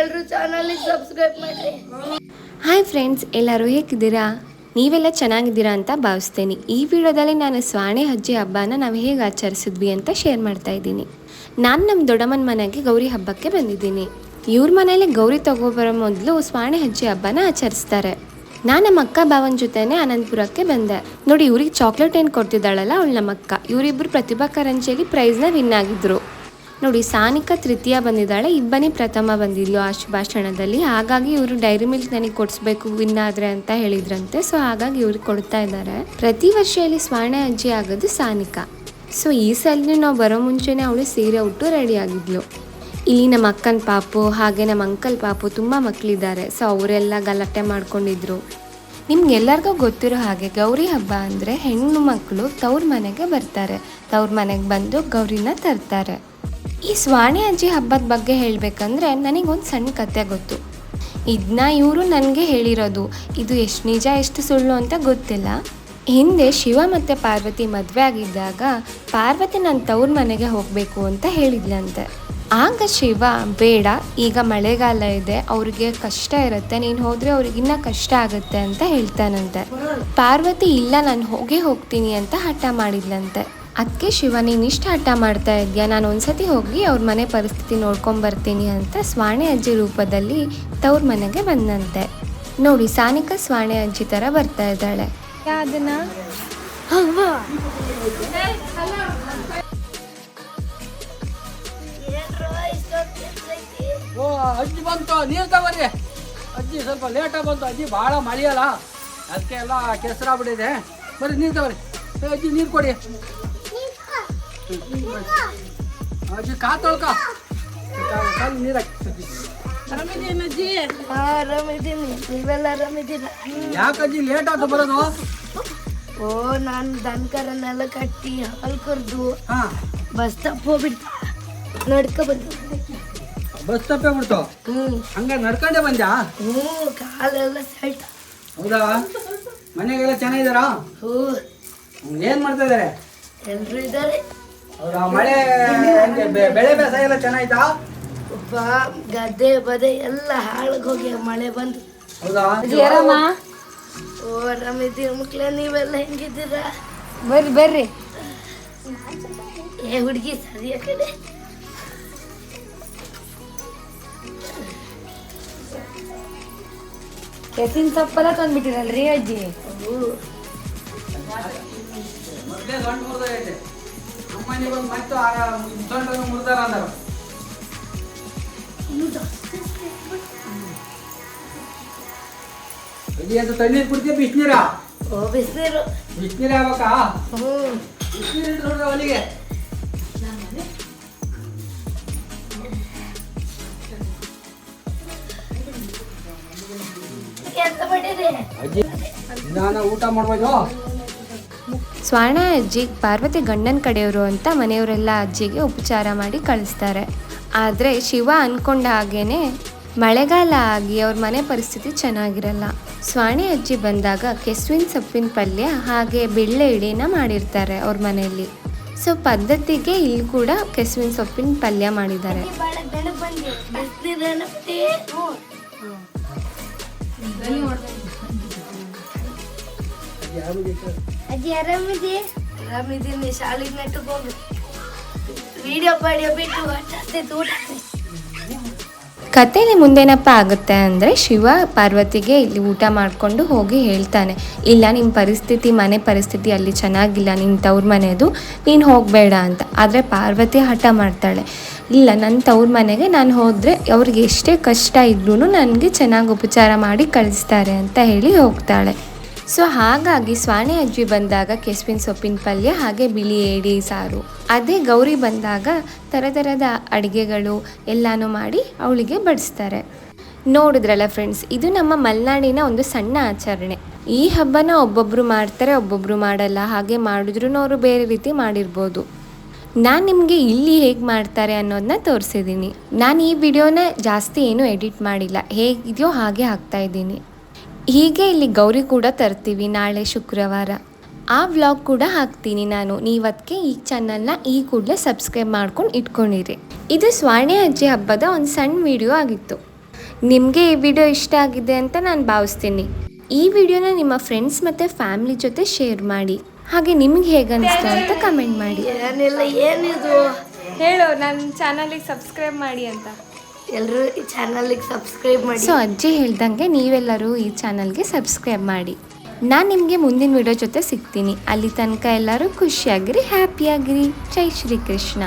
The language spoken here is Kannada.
ಎಲ್ಲರೂ ಚಾನಲಿಗೆ ಸಬ್ಸ್ಕ್ರೈಬ್ ಮಾಡಿ ಹಾಯ್ ಫ್ರೆಂಡ್ಸ್ ಎಲ್ಲರೂ ಹೇಗಿದ್ದೀರಾ? ನೀವೆಲ್ಲ ಚೆನ್ನಾಗಿದ್ದೀರಾ ಅಂತ ಭಾವಿಸ್ತೇನೆ. ಈ ವಿಡಿಯೋದಲ್ಲಿ ನಾನು ಸ್ವಾಣೆ ಅಜ್ಜಿ ಹಬ್ಬನ ನಾವು ಹೇಗೆ ಆಚರಿಸಿದ್ವಿ ಅಂತ ಶೇರ್ ಮಾಡ್ತಾ ಇದ್ದೀನಿ. ನಾನು ನಮ್ಮ ದೊಡ್ಡಮ್ಮನ ಮನೆಗೆ ಗೌರಿ ಹಬ್ಬಕ್ಕೆ ಬಂದಿದ್ದೀನಿ. ಇವ್ರ ಮನೇಲಿ ಗೌರಿ ತಗೋಬರೋ ಮೊದಲು ಸ್ವಾಣೆ ಅಜ್ಜಿ ಹಬ್ಬನ ಆಚರಿಸ್ತಾರೆ. ನಾನು ನಮ್ಮ ಅಕ್ಕ ಭಾವನ ಜೊತೆನೆ ಅನಂತಪುರಕ್ಕೆ ಬಂದೆ. ನೋಡಿ, ಇವ್ರಿಗೆ ಚಾಕ್ಲೇಟ್ ಏನು ಕೊಡ್ತಿದ್ದಾಳಲ್ಲ, ಅವಳು ನಮ್ಮ ಅಕ್ಕ. ಇವರಿಬ್ಬರು ಪ್ರತಿಭಾ ಕಾರಂಜಿಯಲ್ಲಿ ಪ್ರೈಸ್ನ ವಿನ್ ಆಗಿದ್ರು. ನೋಡಿ, ಸಾನಿಕ ತೃತೀಯ ಬಂದಿದ್ದಾಳೆ, ಇಬ್ಬನೇ ಪ್ರಥಮ ಬಂದಿದ್ಲು ಆ ಭಾಷಣದಲ್ಲಿ ಹಾಗಾಗಿ ಇವರು ಡೈರಿ ಮಿಲ್ಕ್ ನನಗೆ ಕೊಡಿಸ್ಬೇಕು, ವಿನ್ ಆದ್ರೆ ಅಂತ ಹೇಳಿದ್ರಂತೆ. ಸೊ, ಹಾಗಾಗಿ ಇವ್ರಿಗೆ ಕೊಡ್ತಾ ಇದ್ದಾರೆ. ಪ್ರತಿ ವರ್ಷ ಇಲ್ಲಿ ಸ್ವರ್ಣ ಅಜ್ಜಿ ಆಗೋದು ಸಾನಿಕ. ಸೊ, ಈ ಸಲ ನಾವು ಬರೋ ಮುಂಚೆನೆ ಅವಳು ಸೀರೆ ಉಟ್ಟು ರೆಡಿ ಆಗಿದ್ಲು. ಇಲ್ಲಿ ನಮ್ಮ ಅಕ್ಕನ ಪಾಪು, ಹಾಗೆ ನಮ್ಮ ಅಂಕಲ್ ಪಾಪು ತುಂಬ ಮಕ್ಕಳಿದ್ದಾರೆ ಸೊ, ಅವರೆಲ್ಲ ಗಲಾಟೆ ಮಾಡ್ಕೊಂಡಿದ್ರು. ನಿಮ್ಗೆಲ್ಲರಿಗೂ ಗೊತ್ತಿರೋ ಹಾಗೆ ಗೌರಿ ಹಬ್ಬ ಅಂದರೆ ಹೆಣ್ಣು ಮಕ್ಕಳು ತವ್ರ ಮನೆಗೆ ಬರ್ತಾರೆ. ತವ್ರ ಮನೆಗೆ ಬಂದು ಗೌರಿನ ತರ್ತಾರೆ. ಈ ಸ್ವಾಣಿ ಅಜ್ಜಿ ಹಬ್ಬದ ಬಗ್ಗೆ ಹೇಳಬೇಕಂದ್ರೆ ನನಗೊಂದು ಸಣ್ಣ ಕತೆ ಗೊತ್ತು. ಇದನ್ನ ಇವರು ನನಗೆ ಹೇಳಿರೋದು, ಇದು ಎಷ್ಟು ನಿಜ, ಎಷ್ಟು ಸುಳ್ಳು ಅಂತ ಗೊತ್ತಿಲ್ಲ. ಹಿಂದೆ ಶಿವ ಮತ್ತು ಪಾರ್ವತಿ ಮದುವೆ ಆಗಿದ್ದಾಗ ಪಾರ್ವತಿ ನನ್ನ ತವ್ರ ಮನೆಗೆ ಹೋಗಬೇಕು ಅಂತ ಹೇಳಿದ್ಲಂತೆ. ಆಗ ಶಿವ, ಬೇಡ, ಈಗ ಮಳೆಗಾಲ ಇದೆ, ಅವ್ರಿಗೆ ಕಷ್ಟ ಇರುತ್ತೆ, ನೀನು ಹೋದರೆ ಅವ್ರಿಗಿನ್ನ ಕಷ್ಟ ಆಗುತ್ತೆ ಅಂತ ಹೇಳ್ತಾನಂತೆ. ಪಾರ್ವತಿ, ಇಲ್ಲ, ನಾನು ಹೋಗೇ ಹೋಗ್ತೀನಿ ಅಂತ ಹಠ ಮಾಡಿದ್ಲಂತೆ. ಅದಕ್ಕೆ ಶಿವ ನೀನು ಇಷ್ಟು ಹಠ ಮಾಡ್ತಾ ಇದೆಯಾ? ನಾನು ಒಂದ್ಸತಿ ಹೋಗಿ ಅವ್ರ ಮನೆ ಪರಿಸ್ಥಿತಿ ನೋಡ್ಕೊಂಬರ್ತೀನಿ ಅಂತ ಸ್ವಾಣೆ ಅಜ್ಜಿ ರೂಪದಲ್ಲಿ ತವ್ರ ಮನೆಗೆ ಬಂದಂತೆ. ನೋಡಿ, ಸಾನಿಕ ಸ್ವಾಣೆ ಅಜ್ಜಿ ಥರ ಬರ್ತಾ ಇದ್ದಾಳೆ. ಅಜ್ಜಿ ಬಂತು ನೀರು ತಗೋರಿ ಅಜ್ಜಿ ಸ್ವಲ್ಪ ಲೇಟಾಗಿ ಬಂತು, ಅಜ್ಜಿ ಭಾಳ ಮಳೆಯಲ್ಲ. ಅದಕ್ಕೆ ಎಲ್ಲ ಕೆಸರಾಗ್ಬಿಟ್ಟಿದೆ ಬರ್ರಿ ನೀರು ತಗೋರಿ ಅಜ್ಜಿ, ನೀರು ಕೊಡಿ. ಅಜ್ಜಿ ಕಾ ತೊಳ್ಕ. ನೀರು ಹಾಕಿ ಆರಾಮಿದ್ದೀನಿ ಆರಾಮಿದ್ದೀನಿ ನೀವೆಲ್ಲ ಆರಾಮಿದ್ದೀರಾ ಯಾಕೆ ಅಜ್ಜಿ ಲೇಟ್ ಆಯ್ತು ಬರೋದು? ಓ ನಾನು ದನಕರನ್ನೆಲ್ಲ ಕಟ್ಟಿ ಹಾಲು ಕರೆದು ಬಸ್ ಸ್ಟಾಪ್ ಹೋಗ್ಬಿಡ್ತ. ನಡ್ಕೊ ಬಂದು. ಬಸ್ ತಪ್ಪೇ ಬಿಡ್ತು ಹಂಗ ನಡ್ಕೊಂಡೆ ಬಂದ್ಯಾ? ಹ್ಞೂ ಕಾಲೆಲ್ಲ ಸೆಟ್ ಹೌದಾ? ಮನೆಗೆಲ್ಲ ಚೆನ್ನಾಗಿದ್ದಾರಾ? ಹ್ಞೂ ಏನು ಮಾಡ್ತಾ ಇದಾರೆ? ಎಲ್ರು ಇದ್ದಾರೆ. ಹೌದಾ ಮಳೆ ಹೆಂಗೆ ಬೆ- ಬೆಳೆ ಬೇಸಾಯ ಎಲ್ಲ ಚೆನ್ನಾಯ್ತಾ? ಬಾ ಗದ್ದೆ ಬದೆ ಎಲ್ಲ ಹಾಳಗ್ ಹೋಗಿ ಮಳೆ ಬಂದು. ಹೌದಾ? ಓ ಆರಾಮಿದ್ದೀವಿ ಮಕ್ಳ ನೀವೆಲ್ಲ ಹೆಂಗಿದ್ದೀರಾ? ಬರ್ರಿ ಬರ್ರಿ. ಏ ಹುಡುಗಿ ಸರಿಯ ಕಡೆ. ಕೆಸಿನ ಸೊಪ್ಪೆಲ್ಲ ತಂದ್ಬಿಟ್ಟಿರಲ್ರಿ ಅಜ್ಜಿ? ಹ್ಞೂ ಬಂದು ಮತ್ತೆ ಸೊಂಟ ಮುರಿದಾರ ಅಂದರು. ಅದು ತಣ್ಣೀರು ಕುಡ್ತೀಯ ಬಿಸಿನೀರ? ಬಿಸಿನೀರು. ಬಿಸಿನೀರು ಆಗ್ಬೇಕಾ? ಬಿಸಿನೀರು ನೋಡ್ರಿ ಅವನಿಗೆ. ಅಜ್ಜಿ ನಿಧಾನ ಊಟ ಮಾಡ್ಬೋದು ಸ್ವರ್ಣ ಅಜ್ಜಿ ಪಾರ್ವತಿ ಗಂಡನ ಕಡೆಯವರು ಅಂತ ಮನೆಯವರೆಲ್ಲ ಅಜ್ಜಿಗೆ ಉಪಚಾರ ಮಾಡಿ ಕಳಿಸ್ತಾರೆ. ಆದರೆ ಶಿವ ಅನ್ಕೊಂಡ ಹಾಗೇನೆ ಮಳೆಗಾಲ ಆಗಿ ಅವ್ರ ಮನೆ ಪರಿಸ್ಥಿತಿ ಚೆನ್ನಾಗಿರಲ್ಲ. ಸ್ವಾಣಿ ಅಜ್ಜಿ ಬಂದಾಗ ಕೆಸುವಿನ ಸೊಪ್ಪಿನ ಪಲ್ಯ ಹಾಗೆ ಬೆಳ್ಳೆ ಇಡಿನ ಮಾಡಿರ್ತಾರೆ ಅವ್ರ ಮನೆಯಲ್ಲಿ. ಸೊ ಪದ್ಧತಿಗೆ ಇಲ್ಲಿ ಕೂಡ ಕೆಸುವಿನ ಸೊಪ್ಪಿನ ಪಲ್ಯ ಮಾಡಿದ್ದಾರೆ. ಅಜ್ಜಿ ಆರಾಮಿದಿ ಆರಾಮಿದ್ದೀನಿ ಶಾಲೆಗೆ ನೆಟ್ಟಗೆ ಹೋಗಿ. ವಿಡಿಯೋ ಪಾಡಿಯೋ ಬಿಟ್ಟು ಜಾಸ್ತಿ ಊಟ ಕಥೆಯಲ್ಲಿ ಮುಂದೇನಪ್ಪ ಆಗುತ್ತೆ ಅಂದರೆ ಶಿವ ಪಾರ್ವತಿಗೆ ಇಲ್ಲಿ ಊಟ ಮಾಡಿಕೊಂಡು ಹೋಗಿ ಹೇಳ್ತಾನೆ ಇಲ್ಲ ನಿಮ್ಮ ಪರಿಸ್ಥಿತಿ ಮನೆ ಪರಿಸ್ಥಿತಿ ಅಲ್ಲಿ ಚೆನ್ನಾಗಿಲ್ಲ ನಿನ್ನ ತವ್ರ ಮನೆಯದು ನೀನು ಹೋಗಬೇಡ ಅಂತ. ಆದರೆ ಪಾರ್ವತಿ ಹಠ ಮಾಡ್ತಾಳೆ ಇಲ್ಲ ನನ್ನ ತವ್ರ ಮನೆಗೆ ನಾನು ಹೋದರೆ ಅವ್ರಿಗೆ ಎಷ್ಟೇ ಕಷ್ಟ ಇದ್ರೂ ನನಗೆ ಚೆನ್ನಾಗಿ ಉಪಚಾರ ಮಾಡಿ ಕಳಿಸ್ತಾರೆ ಅಂತ ಹೇಳಿ ಹೋಗ್ತಾಳೆ. ಸೊ ಹಾಗಾಗಿ ಸ್ವಾಣಿ ಅಜ್ಜಿ ಬಂದಾಗ ಕೆಸುವಿನ ಸೊಪ್ಪಿನ ಪಲ್ಯ ಹಾಗೆ ಬಿಳಿ ಏಡಿ ಸಾರು. ಅದೇ ಗೌರಿ ಬಂದಾಗ ಥರ ಥರದ ಅಡುಗೆಗಳು ಎಲ್ಲಾನು ಮಾಡಿ ಅವಳಿಗೆ ಬಡಿಸ್ತಾರೆ. ನೋಡಿದ್ರಲ್ಲ ಫ್ರೆಂಡ್ಸ್ ಇದು ನಮ್ಮ ಮಲೆನಾಡಿನ ಒಂದು ಸಣ್ಣ ಆಚರಣೆ. ಈ ಹಬ್ಬನ ಒಬ್ಬೊಬ್ಬರು ಮಾಡ್ತಾರೆ ಒಬ್ಬೊಬ್ಬರು ಮಾಡಲ್ಲ. ಹಾಗೆ ಮಾಡಿದ್ರೂ ಅವರು ಬೇರೆ ರೀತಿ ಮಾಡಿರ್ಬೋದು. ನಾನು ನಿಮಗೆ ಇಲ್ಲಿ ಹೇಗೆ ಮಾಡ್ತಾರೆ ಅನ್ನೋದನ್ನ ತೋರಿಸಿದ್ದೀನಿ ನಾನು ಈ ವಿಡಿಯೋನ ಜಾಸ್ತಿ ಏನೂ ಎಡಿಟ್ ಮಾಡಿಲ್ಲ. ಹೇಗಿದೆಯೋ ಹಾಗೆ ಹಾಕ್ತಾ ಇದ್ದೀನಿ. ಹೀಗೆ ಇಲ್ಲಿ ಗೌರಿ ಕೂಡ ತರ್ತೀವಿ ನಾಳೆ ಶುಕ್ರವಾರ. ಆ ವ್ಲಾಗ್ ಕೂಡ ಹಾಕ್ತೀನಿ ನಾನು. ನೀವದಕ್ಕೆ ಈ ಚಾನಲ್ನ ಈ ಕೂಡಲೇ ಸಬ್ಸ್ಕ್ರೈಬ್ ಮಾಡ್ಕೊಂಡು ಇಟ್ಕೊಂಡಿರಿ. ಇದು ಸ್ವಾಣಿ ಅಜ್ಜಿ ಹಬ್ಬದ ಒಂದು ಸಣ್ಣ ವಿಡಿಯೋ ಆಗಿತ್ತು. ನಿಮಗೆ ಈ ವಿಡಿಯೋ ಇಷ್ಟ ಆಗಿದೆ ಅಂತ ನಾನು ಭಾವಿಸ್ತೀನಿ. ಈ ವಿಡಿಯೋನ ನಿಮ್ಮ ಫ್ರೆಂಡ್ಸ್ ಮತ್ತು ಫ್ಯಾಮಿಲಿ ಜೊತೆ ಶೇರ್ ಮಾಡಿ. ಹಾಗೆ ನಿಮ್ಗೆ ಹೇಗನ್ನಿಸ್ತು ಅಂತ ಕಮೆಂಟ್ ಮಾಡಿ. ಏನಿಲ್ಲ ಏನಿದು? ಹೇಳು ನನ್ನ ಚಾನಲಿಗೆ ಸಬ್ಸ್ಕ್ರೈಬ್ ಮಾಡಿ ಅಂತ. ಎಲ್ಲರೂ ಈ ಚಾನಲ್ಗೆ ಸಬ್ಸ್ಕ್ರೈಬ್ ಮಾಡಿ. ಸೊ ಅಜ್ಜಿ ಹೇಳ್ದಂಗೆ ನೀವೆಲ್ಲರೂ ಈ ಚಾನಲ್ಗೆ ಸಬ್ಸ್ಕ್ರೈಬ್ ಮಾಡಿ. ನಾನು ನಿಮಗೆ ಮುಂದಿನ ವಿಡಿಯೋ ಜೊತೆ ಸಿಗ್ತೀನಿ. ಅಲ್ಲಿ ತನಕ ಎಲ್ಲರೂ ಖುಷಿಯಾಗಿರಿ, ಹ್ಯಾಪಿಯಾಗಿರಿ. ಜೈ ಶ್ರೀ ಕೃಷ್ಣ